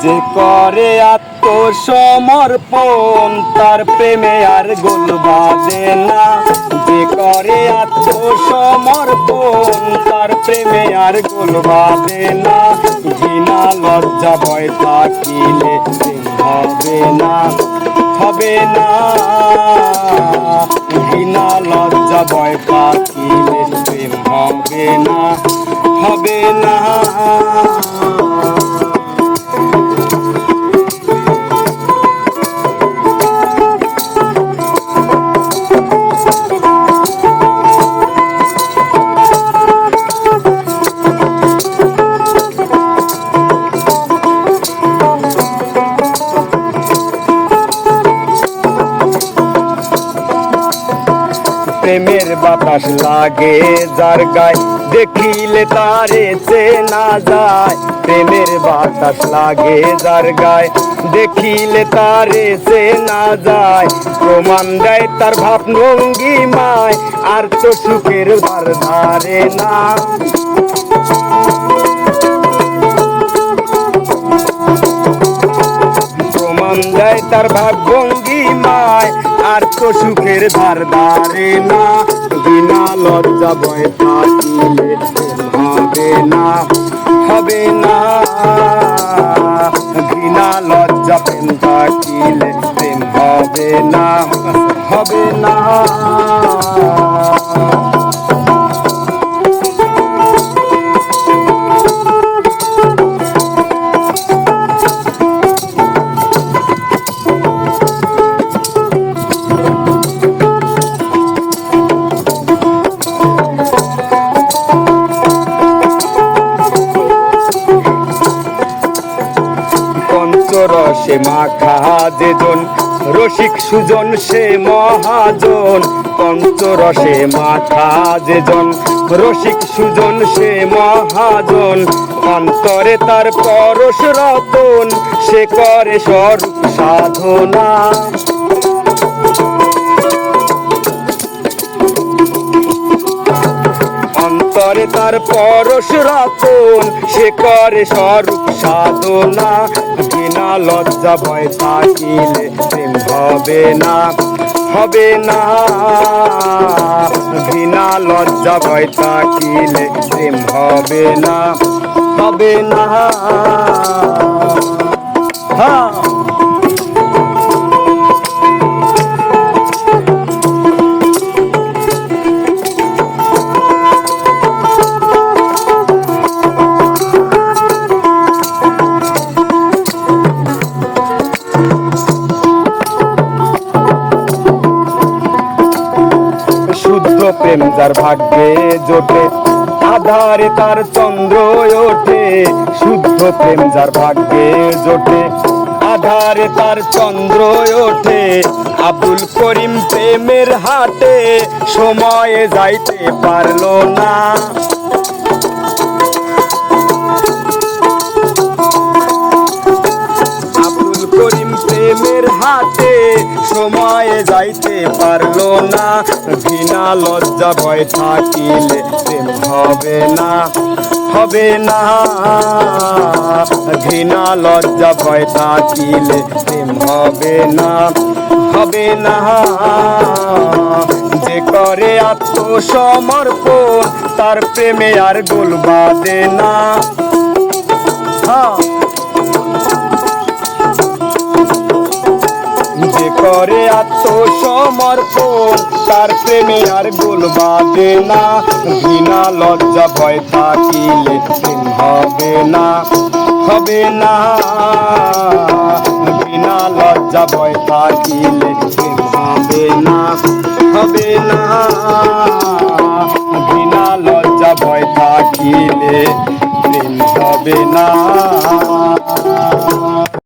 যে করে আত্মসমর্পণ, তার প্রেমে আর গোল বাঁধে না। যে করে আত্মসমর্পণ, তার প্রেমে আর গোল বাঁধে না। ঘৃণা, লজ্জা, ভয় থাকিলে হবে না হবে না। ঘৃণা, লজ্জা, ভয় থাকিলে হবে না হবে না। প্রেমের বাতাস লাগে যার গায়। দেখিলে তারে চেনা যায়। প্রেমের বাতাস লাগে যার গায়। দেখিলে তারে চেনা যায়। প্রমাণ দেয় তার ভাব ভঙ্গিমায় আর তো সুখের ধার ধারে না। প্রমাণ দেয় তার ভাব ভঙ্গিমায় আর তো সুখের ধার ধারে না। বিনা লজ্জা ভয় থাকিলে হবে না হবে না। বিনা লজ্জা প্রেম থাকিলে প্রেম হবে না হবে না। পঞ্চরসে মাখা রসিক সুজন সে মহাজন, পঞ্চরসে মাখা যেজন রসিক সুজন সে মহাজন, অন্তরে তার পরশ রতন, সে করে স্বরূপ সাধনা। অন্তরে তার পরশ রতন। সে করে স্বরূপ সাধনা। বিনা লজ্জা ভয় থাকিলে প্রেম হবে না হবে না। বিনা লজ্জা ভয় থাকিলে প্রেম হবে না হবে না। হ্যাঁ শুদ্ধ প্রেম যার ভাগ্যে জোটে, আধারে তার চন্দ্র ওঠে। শুদ্ধ প্রেম যার ভাগ্যে জোটে, আধারে তার চন্দ্র ওঠে। আব্দুল করিম প্রেমের হাটে সময়ে যাইতে পারল না। প্রেমের হাতে সময়ে যাইতে পারল না। ঘৃণা লজ্জা ভয় থাকিলে প্রেম হবে না হবে না। ঘৃণা লজ্জা ভয় থাকিলে প্রেম হবে না হবে না। যে করে আত্মসমর্পণ, তার প্রেমে আর গোল বাঁধে না। আত্মসমর্পণ তার প্রেমে আর গোল বাঁধে না। বিনা লজ্জা, ভয় থাকিলে প্রেম হবে না হবে না। বিনা লজ্জা, ভয় থাকিলে প্রেম হবে না হবে না।